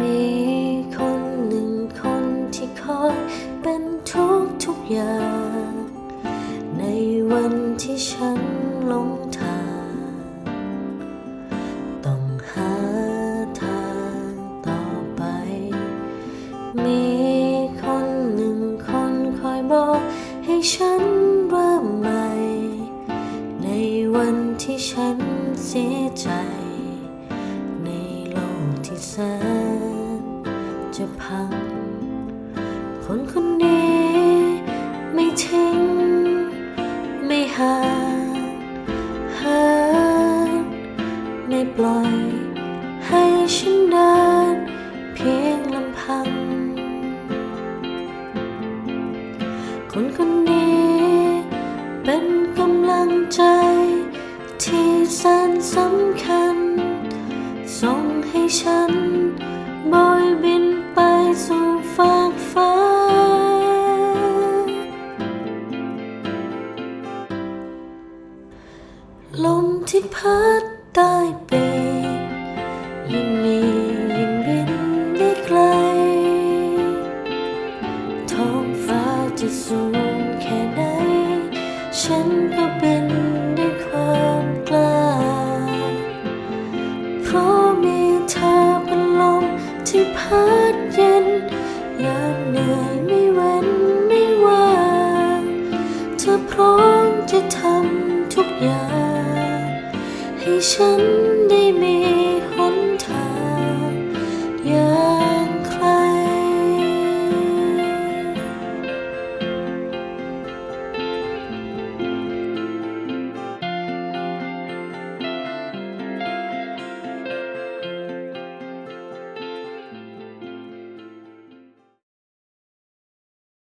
มีคนหนึ่งคนที่คอยเป็นทุกทุกอย่าง ในวันที่ฉันหลงทาง ต้องหาทางต่อไป มีคนหนึ่งคนคอยบอกให้ฉันเริ่มใหม่ ในวันที่ฉันเสียใจ ในโลกที่แสน จะพัง คนคนนี้ไม่ทิ้ง ไม่ห่างหาไม่ปล่อย ให้ฉันเดินเพียงลำพัง คนคนนี้ เป็นกำลังใจ ที่แสนสำคัญ ส่งให้ฉันบอยบิน ลมที่พัดได้ปีกยิ่งมียิ่งบินได้ไกล ท้องฟ้าจะสูงแค่ไหน ฉันก็บินด้วยความกล้า เพราะมีเธอเป็นลมที่พัดเย็นยามเหนื่อยไม่เว้นไม่ว่างเธอพร้อมจะทำทุกอย่า ฉันได้มี